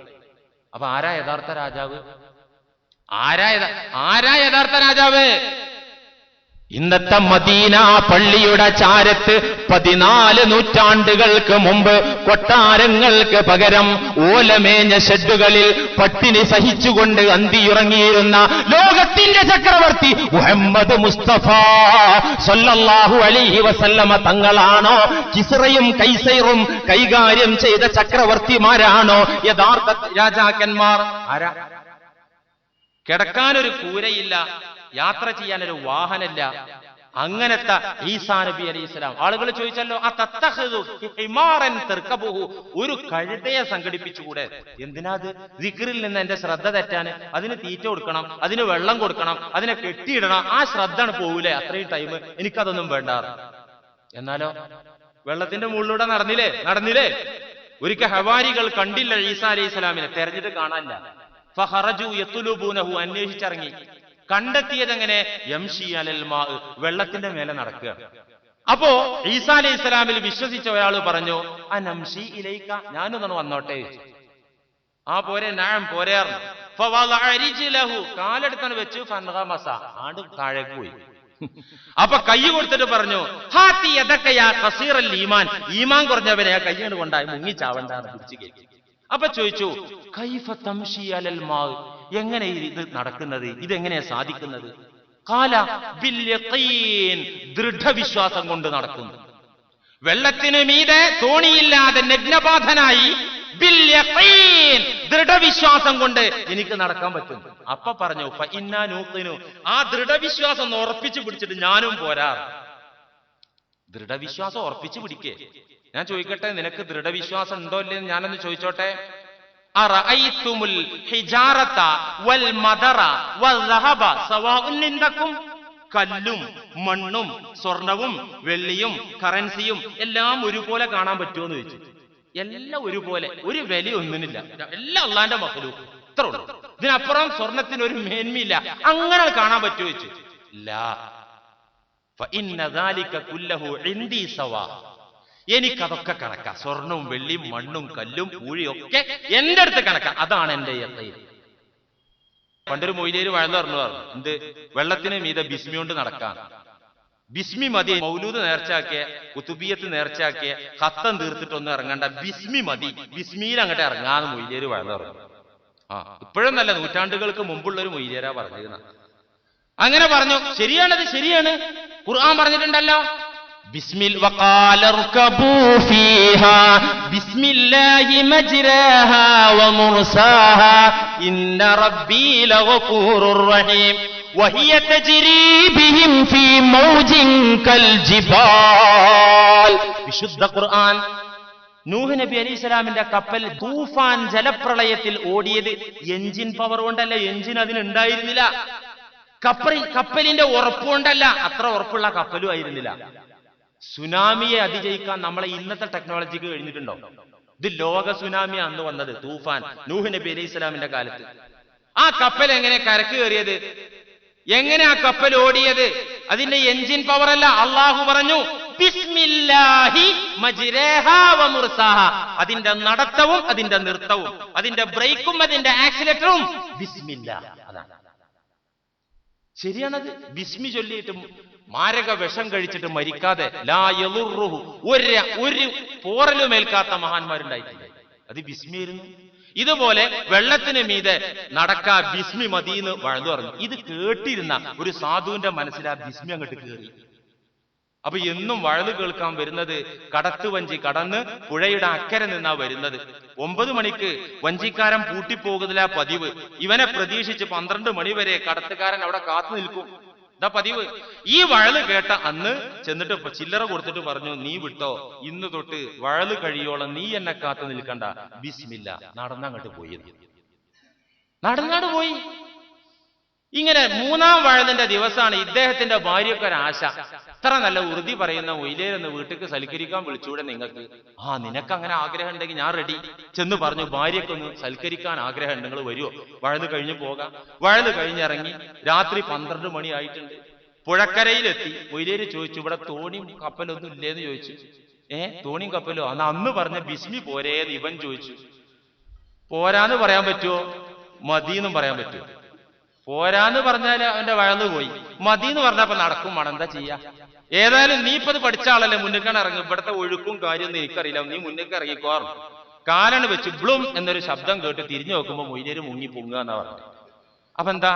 അപ്പൊ ആരാ യഥാർത്ഥ രാജാവ്? ആരാ ആരാ യഥാർത്ഥ രാജാവ്? ഇന്നത്തെ മദീന പള്ളിയുടെ ചാരത്ത് പതിനാല് നൂറ്റാണ്ടുകൾക്ക് മുമ്പ് കൊട്ടാരങ്ങൾക്ക് പകരം ഓലമേഞ്ഞ ഷെഡുകളിൽ പട്ടിണി സഹിച്ചുകൊണ്ട് അന്തിയുറങ്ങിയിരുന്ന ലോകത്തിന്റെ ചക്രവർത്തി മുഹമ്മദ് മുസ്തഫ സൊല്ലാഹു അലൈഹി വസല്ലമ തങ്ങളാണോ? കിസറയും കൈസൈറും കൈകാര്യം ചെയ്ത ചക്രവർത്തിമാരാണോ? യഥാർത്ഥ രാജാക്കന്മാർ? കിടക്കാനൊരു കൂരയില്ല. യാത്ര ചെയ്യാനൊരു വാഹനമില്ല. അങ്ങനത്തെ ഈസാ നബി അലൈഹി ഇസ്ലാം ആളുകൾ ചോദിച്ചല്ലോ ആ തത്തഹുമാറൻ ഹിമാറൻ തെർക്കബുഹു. ഒരു കഴുതയെ സംഘടിപ്പിച്ചുകൂടെ? എന്തിനാ അത് ദിക്റിൽ നിന്ന് എന്റെ ശ്രദ്ധ തെറ്റാന് അതിന് തീറ്റ കൊടുക്കണം അതിന് വെള്ളം കൊടുക്കണം അതിനെ കെട്ടിയിടണം. ആ ശ്രദ്ധ പോകൂലേ അത്രയും ടൈം എനിക്കതൊന്നും വേണ്ട. എന്നാലോ? വെള്ളത്തിന്റെ മുകളിലൂടെ നടന്നില്ലേ? നടന്നില്ലേ? ഒരിക്കൽ ഹവാരികൾ കണ്ടില്ല ഈസാ അലൈഹി ഇസ്ലാമിനെ തെരഞ്ഞിട്ട് കാണാനില്ല. ഫഹറജു എത്തുലുബൂനഹു അന്വേഷിച്ചിറങ്ങി. കണ്ടെത്തിയതെങ്ങനെ? യംഷി അലൽ മാ വെള്ളത്തിന്റെ മേലെ നടക്കുക. അപ്പോ ഈസാ അലൈഹി ഇസ്ലാമിൽ വിശ്വസിച്ച ഒരാൾ പറഞ്ഞു അനംഷി ഇലൈക്ക ഞാനൊന്നാണ് വന്നോട്ടെ. ആ പോരെ നാം പോരേർന്നു. കാലെടുത്താണ് വെച്ചു ഫൻഗമസ ആണ്ട് താഴേക്ക് പോയി. അപ്പൊ കൈ കൊടുത്തിട്ട് പറഞ്ഞു ഹാത്തി യദക്ക യാ ഖസീറൽ ഈമാൻ. ഈമാൻ കുറഞ്ഞവനെ ആ കൈ കൊണ്ട് കൊണ്ടായി മുങ്ങി ചാവണ്ടാന്ന് പിടിച്ചു അപ്പൊ ചോദിച്ചു കൈഫ തംഷി അലൽ മാ? എങ്ങനെ ഇത് നടക്കുന്നത്? ഇതെങ്ങനെയാ സാധിക്കുന്നത്? കാല ദൃഢവിശ്വാസം കൊണ്ട് നടക്കുന്നു. വെള്ളത്തിന് മീതെ തോണിയില്ലാതെ നഗ്നബാധനായി ദൃഢവിശ്വാസം കൊണ്ട് എനിക്ക് നടക്കാൻ പറ്റും. അപ്പ പറഞ്ഞു ഫ ഇന്നാ നൂഖിനു. ആ ദൃഢവിശ്വാസം ഒന്ന് ഉറപ്പിച്ചു പിടിച്ചിട്ട് ഞാനും പോരാ. ദൃഢവിശ്വാസം ഉറപ്പിച്ചു പിടിക്കേ. ഞാൻ ചോദിക്കട്ടെ നിനക്ക് ദൃഢവിശ്വാസം ഉണ്ടോ ഇല്ലെന്ന് ഞാനൊന്ന് ചോദിച്ചോട്ടെ? കല്ലും മണ്ണും സ്വർണവും വെള്ളിയും കറൻസിയും എല്ലാം ഒരുപോലെ കാണാൻ പറ്റുമോ എന്ന് ചോദിച്ചു എല്ലാം ഒരുപോലെ ഒരു വില ഒന്നിനില്ല. എല്ലാം അള്ളാന്റെ മക്കളും ഇത്ര ഉള്ളൂ. ഇതിനപ്പുറം സ്വർണത്തിന് ഒരു മേന്മയില്ല. അങ്ങനെ കാണാൻ പറ്റുമോ ചോദിച്ചു എനിക്കതൊക്കെ കണക്കാ. സ്വർണവും വെള്ളിയും മണ്ണും കല്ലും പൂഴിയും ഒക്കെ എന്റെ അടുത്ത് കണക്കാ. അതാണ് എന്റെ യത്തയിൽ പണ്ടൊരു മൊയിലേര് വഴന്നു പറഞ്ഞു പറഞ്ഞു എന്ത്? വെള്ളത്തിന് മീതെ ബിസ്മി കൊണ്ട് നടക്കാൻ. ബിസ്മി മതി. മൗലൂദ് നേർച്ചാക്കിയ കുത്തുബിയത്ത് നേർച്ചാക്കിയ ഹത്തം തീർത്തിട്ടൊന്നും ഇറങ്ങണ്ട. ബിസ്മി മതി. ബിസ്മിയിൽ അങ്ങോട്ട് ഇറങ്ങാന്ന് മൊയിലേര് വഴന്നു പറഞ്ഞു. ആ ഇപ്പോഴും നല്ല നൂറ്റാണ്ടുകൾക്ക് മുമ്പുള്ള ഒരു മൊയിലേരാ പറഞ്ഞിരുന്ന. അങ്ങനെ പറഞ്ഞു ശരിയാണത് ശരിയാണ്. ഖുർആൻ പറഞ്ഞിട്ടുണ്ടല്ലോ. ബിസ്മിൽ വഖാല ർകബൂ ഫീഹാ ബിസ്മില്ലാഹി മജ്രാഹാ വമുർസാഹാ ഇന്ന റബ്ബീ ലഗഫൂറുർ റഹീം وهي تجري بهم في موج كالجبال വിശുദ്ധ ഖുർആൻ നൂഹ് നബി അലൈഹി സ്വലാമിന്റെ കപ്പൽ തൂഫാൻ ജലപ്രളയത്തിൽ ഓടിയത് എഞ്ചിൻ പവർ കൊണ്ടല്ല എഞ്ചിൻ അതിനുണ്ടായിരുന്നില്ല കപ്പൽ കപ്പലിന്റെ ഉറപ്പുകൊണ്ടല്ല അത്ര ഉറപ്പുള്ള കപ്പലും ആയിരുന്നില്ല സുനാമിയെ അതിജയിക്കാൻ നമ്മളെ ഇന്നത്തെ ടെക്നോളജിക്ക് കഴിഞ്ഞിട്ടുണ്ടോ? ഇത് ലോക സുനാമി അന്ന് വന്നത് തൂഫാൻ നൂഹ് നബി അലൈഹി ഇസ്ലാമിന്റെ കാലത്ത്. ആ കപ്പൽ എങ്ങനെ കരക്ക് കയറിയത്? എങ്ങനെ ആ കപ്പൽ ഓടിയത്? അതിന്റെ എഞ്ചിൻ പവർ അല്ല അള്ളാഹു പറഞ്ഞു അതിന്റെ നടത്തവും അതിന്റെ നൃത്തവും അതിന്റെ ബ്രേക്കും അതിന്റെ ആക്സിലേറ്ററും ബിസ്മില്ലാ അതാണ്. ശരിയാണത്? ബിസ്മി ചൊല്ലിയിട്ടും മാരക വിഷം കഴിച്ചിട്ട് മരിക്കാതെ ലാ യലുറുഹു ഒരു ഒരു പോറലും ഏൽക്കാത്ത മഹാന്മാരുണ്ടായിട്ടില്ല. അത് ബിസ്മിയായിരുന്നു. ഇതുപോലെ വെള്ളത്തിന് മീതെ നടക്കാ ബിസ്മി മതിന്ന് വഴുതു പറഞ്ഞു ഇത് കേട്ടിരുന്ന ഒരു സാധുവിന്റെ മനസ്സിൽ ആ ബിസ്മി അങ്ങോട്ട് കയറി അപ്പൊ എന്നും വഴൽ കേൾക്കാൻ വരുന്നത് കടത്ത് വഞ്ചി കടന്ന് പുഴയുടെ അക്കരെ നിന്നാ വരുന്നത്. ഒമ്പത് മണിക്ക് വഞ്ചിക്കാരൻ പൂട്ടിപ്പോകുന്നില്ല പതിവ്. ഇവനെ പ്രതീക്ഷിച്ച് പന്ത്രണ്ട് മണി വരെ കടത്തുകാരൻ അവിടെ കാത്തു നിൽക്കും. ഇതാ പതിവ്. ഈ വഴൽ കേട്ട അന്ന് ചെന്നിട്ട് ചില്ലറ കൊടുത്തിട്ട് പറഞ്ഞു നീ വിട്ടോ. ഇന്ന് തൊട്ട് വഴൽ കഴിയോളം നീ എന്നെ കാത്തു നിൽക്കണ്ട. ബിസ്മില്ല. നടന്നങ്ങോട്ട് പോയി. നടന്നാട് പോയി. ഇങ്ങനെ മൂന്നാം വഴുതിന്റെ ദിവസമാണ് ഇദ്ദേഹത്തിന്റെ ഭാര്യയൊക്കെ ഒരു ആശ. ഇത്ര നല്ല ഉറുതി പറയുന്ന ഒയിലേന്ന് വീട്ടിലേക്ക് സൽക്കരിക്കാൻ വിളിച്ചൂടെ നിങ്ങൾക്ക്? ആ നിനക്ക് അങ്ങനെ ആഗ്രഹം ഉണ്ടെങ്കിൽ ഞാൻ റെഡി ചെന്ന് പറഞ്ഞു ഭാര്യക്കൊന്ന് സൽക്കരിക്കാൻ ആഗ്രഹം നിങ്ങൾ വരുമോ വഴുത് കഴിഞ്ഞു പോകാം. വഴുത് കഴിഞ്ഞിറങ്ങി രാത്രി പന്ത്രണ്ട് മണി ആയിട്ടുണ്ട്. പുഴക്കരയിലെത്തി. ഒയിലേര് ചോദിച്ചു ഇവിടെ തോണിയും കപ്പലൊന്നും ഇല്ലേന്ന് ചോദിച്ചു. ഏ തോണിയും കപ്പലോ? അന്ന് അന്ന് പറഞ്ഞ ബിസ്മി പോരേന്ന് ഇവൻ ചോദിച്ചു. പോരാന്ന് പറയാൻ പറ്റുമോ മതിയെന്നും പറയാൻ പറ്റുമോ പോരാന്ന് പറഞ്ഞാൽ അവന്റെ വഴന്ന് പോയി. മതി എന്ന് പറഞ്ഞപ്പോ നടക്കും വേണം. എന്താ ചെയ്യാ? ഏതായാലും നീ ഇപ്പത് പഠിച്ച ആളല്ലേ മുന്നിക്കാൻ ഇറങ്ങും. ഇവിടുത്തെ ഒഴുക്കും കാര്യമൊന്നും എനിക്കറിയില്ല നീ മുന്നിക്ക് ഇറങ്ങിക്കോർ കാലാണ് വെച്ച് ബ്ലും എന്നൊരു ശബ്ദം കേട്ട് തിരിഞ്ഞു നോക്കുമ്പോ മൊയ്ലേര് മുങ്ങി പൊങ്ങുക എന്നാ പറഞ്ഞത്. അപ്പൊ എന്താ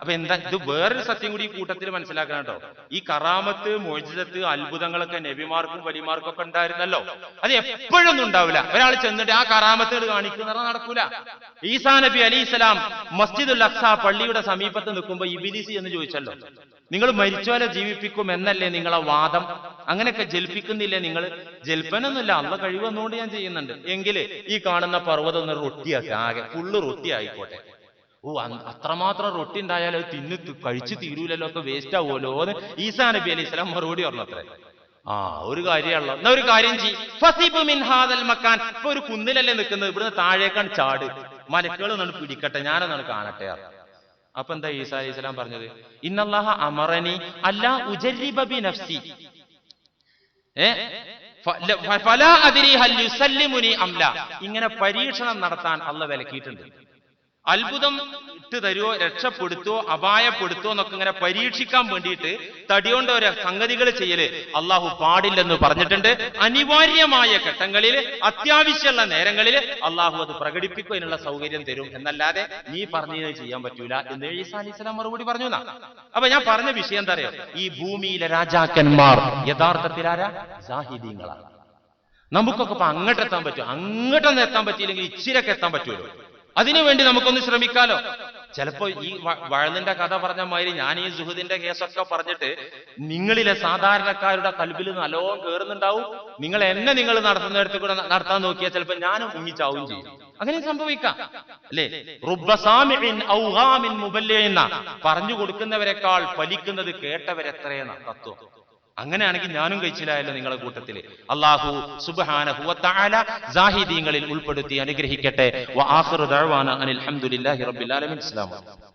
അപ്പൊ എന്താ ഇത് വേറൊരു സത്യം കൂടി ഈ കൂട്ടത്തിൽ മനസ്സിലാക്കണം കേട്ടോ. ഈ കറാമത്ത് മോചിതത്ത് അത്ഭുതങ്ങളൊക്കെ നബിമാർക്കും വലിമാർക്കും ഒക്കെ ഉണ്ടായിരുന്നല്ലോ. അത് എപ്പോഴൊന്നും ഉണ്ടാവില്ല. ഒരാൾ ചെന്നിട്ട് ആ കറാമത്തുകൾ കാണിക്കുന്ന നടക്കൂല. ഈസാ നബി അലി ഇസ്ലാം മസ്ജിദുൽ അക്സ പള്ളിയുടെ സമീപത്ത് നിൽക്കുമ്പോ ഇബിലിസി എന്ന് ചോദിച്ചല്ലോ. നിങ്ങൾ മരിച്ചോലെ ജീവിപ്പിക്കും എന്നല്ലേ നിങ്ങളെ വാദം? അങ്ങനെയൊക്കെ ജൽപ്പിക്കുന്നില്ലേ നിങ്ങൾ? ജൽപ്പനൊന്നുമില്ല. അള്ള കഴിവെന്നുകൊണ്ട് ഞാൻ ചെയ്യുന്നുണ്ട്. എങ്കിൽ ഈ കാണുന്ന പർവതം ഒന്ന് റൊട്ടിയാക്കി. ആകെ ഫുള്ള് റൊട്ടി ആയിക്കോട്ടെ ഓ അത്രമാത്രം റൊട്ടി ഉണ്ടായാലും അത് തിന്ന് തീരൂലല്ലോ ഒക്കെ വേസ്റ്റ് ആവുമല്ലോ എന്ന് ഈസാ നബി അലൈഹി സ്വലാം മറുപടി പറഞ്ഞു പറഞ്ഞത്രേ ആ ഒരു കാര്യമുള്ളൂ എന്നാ ഒരു കാര്യം ചെയ്യും. മക്കാൻ. ഇപ്പൊ ഒരു കുന്നിലല്ലേ നിൽക്കുന്നത്. ഇവിടുന്ന് താഴേക്കാണ് ചാട്. മലക്കുകൾ ഒന്നാണ് പിടിക്കട്ടെ. ഞാനൊന്നാണ് കാണട്ടെ അപ്പൊ എന്താ ഈസാ അലൈഹി സ്വലാം പറഞ്ഞത്? ഇന്നല്ലാഹ അമറനി അല്ലാ ഉജരിബ നഫ്സി. ഏ? ഇങ്ങനെ പരീക്ഷണം നടത്താൻ അള്ള വിലക്കിയിട്ടുണ്ട്. അത്ഭുതം ഇട്ട് തരുവോ രക്ഷപ്പെടുത്തുവോ അപായപ്പെടുത്തുവോ എന്നൊക്കെ ഇങ്ങനെ പരീക്ഷിക്കാൻ വേണ്ടിയിട്ട് തടിയോണ്ട് ഒരു സംഗതികൾ ചെയ്യൽ അള്ളാഹു പാടില്ലെന്ന് പറഞ്ഞിട്ടുണ്ട്. അനിവാര്യമായ ഘട്ടങ്ങളിൽ അത്യാവശ്യമുള്ള നേരങ്ങളിൽ അള്ളാഹു അത് പ്രകടിപ്പിക്കുന്നതിനുള്ള സൗകര്യം തരും. എന്നല്ലാതെ നീ പറഞ്ഞത് ചെയ്യാൻ പറ്റൂല എന്ന് ഈസാ അലൈഹി സ്വലാം മറുപടി പറഞ്ഞു അപ്പൊ ഞാൻ പറഞ്ഞ വിഷയം എന്താ അറിയോ? ഈ ഭൂമിയിലെ രാജാക്കന്മാർ യഥാർത്ഥത്തിൽ ആരാ? സാഹിദീങ്ങളാണ് നമുക്കൊക്കെ ഇപ്പൊ അങ്ങോട്ടെത്താൻ പറ്റും അങ്ങോട്ടൊന്നും എത്താൻ പറ്റിയില്ലെങ്കിൽ ഇച്ചിരൊക്കെ എത്താൻ പറ്റുമല്ലോ. അതിനുവേണ്ടി നമുക്കൊന്ന് ശ്രമിക്കാലോ. ചിലപ്പോ ഈ വഴന്നിന്റെ കഥ പറഞ്ഞ മാതിരി ഞാൻ ഈ സുഹൃദിന്റെ കേസൊക്കെ പറഞ്ഞിട്ട് നിങ്ങളിലെ സാധാരണക്കാരുടെ കൽബിൽ നല്ലോണം കേറുന്നുണ്ടാവും. നിങ്ങൾ എന്നെ നിങ്ങൾ നടത്തുന്നിടത്ത് കൂടെ നടത്താൻ നോക്കിയാൽ ചിലപ്പോ ഞാനും മുങ്ങിച്ചാവും ചെയ്യും. അങ്ങനെ സംഭവിക്കാം. അല്ലേ. പറഞ്ഞു കൊടുക്കുന്നവരെക്കാൾ ഫലിക്കുന്നത് കേട്ടവരെത്രയെന്ന തത്വം. അങ്ങനെയാണെങ്കിൽ ഞാനും കഴിച്ചില്ലായല്ലോ നിങ്ങളെ കൂട്ടത്തിൽ. അള്ളാഹു സുബാന സാഹിദീങ്ങളിൽ ഉൾപ്പെടുത്തി അനുഗ്രഹിക്കട്ടെ. അനിൽ ഹംദുലില്ലാഹി റബ്ബിൽ അസ്സലാമു അലൈക്കും.